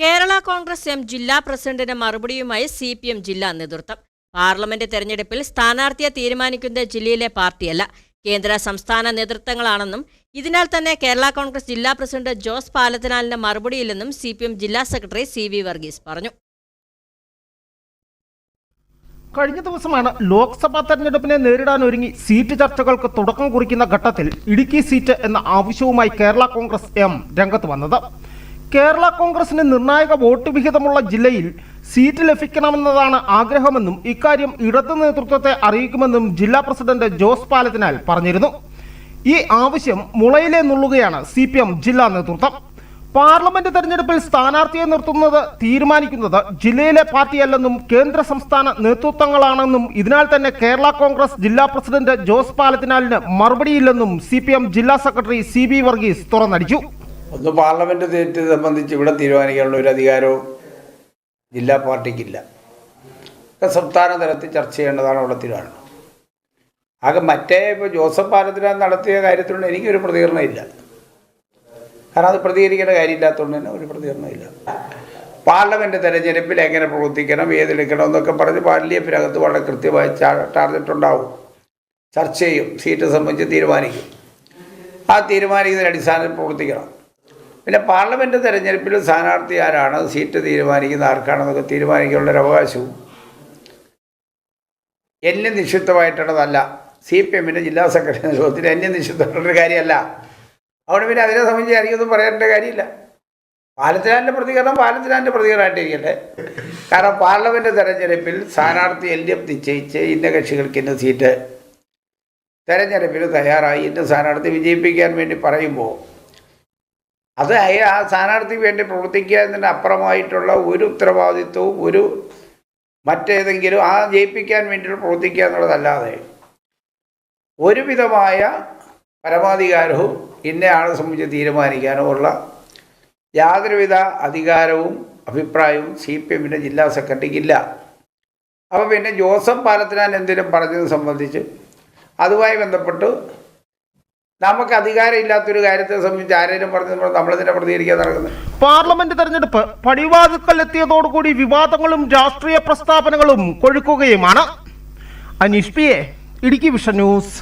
Kerala Congress M ജില്ലാ പ്രസിഡന്റിന് മറുപടിയുമായി സി പി എം ജില്ലാ നേതൃത്വം. പാർലമെന്റ് തെരഞ്ഞെടുപ്പിൽ സ്ഥാനാർത്ഥിയെ തീരുമാനിക്കുന്നത് ജില്ലയിലെ പാർട്ടിയല്ല. കേന്ദ്ര സംസ്ഥാന നേതൃത്വങ്ങളാണെന്നും ഇതിനാൽ തന്നെ കേരള കോൺഗ്രസ് ജില്ലാ പ്രസിഡന്റ് ജോസ് പാലത്തിനാലിന് മറുപടിയില്ലെന്നും സി പി എം ജില്ലാ സെക്രട്ടറി സി വി വർഗീസ് പറഞ്ഞു. കഴിഞ്ഞ ദിവസമാണ് ലോക്സഭാ തെരഞ്ഞെടുപ്പിനെ നേരിടാൻ ഒരുങ്ങി സീറ്റ് ചർച്ചകൾക്ക് തുടക്കം കുറിക്കുന്ന ഘട്ടത്തിൽ ഇടുക്കി സീറ്റ് എന്ന ആവശ്യവുമായി കേരള കോൺഗ്രസ് എം രംഗത്ത് വന്നത്. കേരള കോൺഗ്രസിന് നിർണായക വോട്ട് വിഹിതമുള്ള ജില്ലയിൽ സീറ്റ് ലഭിക്കണമെന്നതാണ് ആഗ്രഹമെന്നും ഇക്കാര്യം ഇടതു നേതൃത്വത്തെ അറിയിക്കുമെന്നും ജില്ലാ പ്രസിഡന്റ് ജോസ് പാലത്തിനാൽ പറഞ്ഞിരുന്നു. ഈ ആവശ്യം മുളയിലെ നുള്ളുകയാണ് സി ജില്ലാ നേതൃത്വം. പാർലമെന്റ് തെരഞ്ഞെടുപ്പിൽ സ്ഥാനാർത്ഥിയെ നിർത്തുന്നത് തീരുമാനിക്കുന്നത് ജില്ലയിലെ പാർട്ടിയല്ലെന്നും കേന്ദ്ര സംസ്ഥാന നേതൃത്വങ്ങളാണെന്നും ഇതിനാൽ തന്നെ കേരള കോൺഗ്രസ് ജില്ലാ പ്രസിഡന്റ് ജോസ് പാലത്തിനാലിന് മറുപടിയില്ലെന്നും സി ജില്ലാ സെക്രട്ടറി സി വർഗീസ് തുറന്നടിച്ചു. ഒന്ന് പാർലമെന്റ് സീറ്റ് സംബന്ധിച്ച് ഇവിടെ തീരുമാനിക്കാനുള്ള ഒരു അധികാരവും ജില്ലാ പാർട്ടിക്കില്ല. ഒക്കെ സംസ്ഥാന തലത്തിൽ ചർച്ച ചെയ്യേണ്ടതാണ് അവിടെ തീരുമാനം. ആകെ മറ്റേ ഇപ്പോൾ ജോസഫ് പാലത്തിനാൻ നടത്തിയ കാര്യത്തിലൊന്നും എനിക്കൊരു പ്രതികരണമില്ല കാരണം അത് പ്രതികരിക്കേണ്ട കാര്യമില്ലാത്തതുകൊണ്ട് തന്നെ ഒരു പ്രതികരണമില്ല പാർലമെന്റ് തെരഞ്ഞെടുപ്പിൽ എങ്ങനെ പ്രവർത്തിക്കണം ഏതെടുക്കണം എന്നൊക്കെ പറഞ്ഞ് പാർലിയപ്പിനകത്ത് വളരെ കൃത്യമായി ടാർഗറ്റ് ഉണ്ടാവും. ചർച്ച ചെയ്യും സീറ്റ് സംബന്ധിച്ച് തീരുമാനിക്കും. ആ തീരുമാനിക്കുന്നതിന് അടിസ്ഥാനത്തിൽ പ്രവർത്തിക്കണം. പിന്നെ പാർലമെന്റ് തിരഞ്ഞെടുപ്പിൽ സ്ഥാനാർത്ഥി ആരാണ്? സീറ്റ് തീരുമാനിക്കുന്ന ആർക്കാണെന്നൊക്കെ തീരുമാനിക്കാനുള്ളൊരു അവകാശവും. എന്നെ നിക്ഷിപ്തമായിട്ടുള്ളതല്ല സി പി എമ്മിന്റെ ജില്ലാ സെക്രട്ടറി നേതൃത്വത്തിൽ എന്നെ നിക്ഷിപ്തമായിട്ടുള്ളൊരു കാര്യമല്ല. അതുകൊണ്ട് പിന്നെ അതിനെ സംബന്ധിച്ച് എനിക്കൊന്നും പറയേണ്ട കാര്യമില്ല. പാലത്തിനാന്റെ പ്രതികരണം പാലത്തിനാന്റെ പ്രതികരണമായിട്ടിരിക്കട്ടെ. കാരണം പാർലമെന്റ് തെരഞ്ഞെടുപ്പിൽ സ്ഥാനാർത്ഥി എൽ ഡി എഫ് നിശ്ചയിച്ച് ഇന്ന കക്ഷികൾക്ക് ഇന്ന സീറ്റ്. തെരഞ്ഞെടുപ്പിന് തയ്യാറായി ഇന്ന സ്ഥാനാർത്ഥി വിജയിപ്പിക്കാൻ വേണ്ടി പറയുമ്പോൾ അത് ആ സ്ഥാനാർത്ഥിക്ക് വേണ്ടി പ്രവർത്തിക്കുക എന്നതിന് അപ്പുറമായിട്ടുള്ള ഒരു ഉത്തരവാദിത്വവും ഒരു മറ്റേതെങ്കിലും ആ ജയിപ്പിക്കാൻ വേണ്ടിയിട്ട് പ്രവർത്തിക്കുക എന്നുള്ളതല്ലാതെ ഒരുവിധമായ പരമാധികാരവും ഇന്നയാളെ സംബന്ധിച്ച് തീരുമാനിക്കാനോ ഉള്ള യാതൊരുവിധ അധികാരവും അഭിപ്രായവും സി പി എമ്മിന്റെ ജില്ലാ സെക്രട്ടറിക്കില്ല. അപ്പോൾ പിന്നെ ജോസഫ് പാലത്തിനാൻ എന്തെങ്കിലും പറഞ്ഞത് സംബന്ധിച്ച് അതുമായി ബന്ധപ്പെട്ട് നമുക്ക് അധികാരമില്ലാത്തൊരു കാര്യത്തെ സംബന്ധിച്ച് ആരെങ്കിലും പറഞ്ഞു നമ്മൾ നമ്മളതിനെ പ്രതികരിക്കാൻ നടക്കുന്നത്. പാർലമെന്റ് തെരഞ്ഞെടുപ്പ് പടിവാതിക്കൽ എത്തിയതോടുകൂടി വിവാദങ്ങളും രാഷ്ട്രീയ പ്രസ്താവനകളും കൊഴുക്കുകയുമാണ്. Aneesh P A Idukki vision news.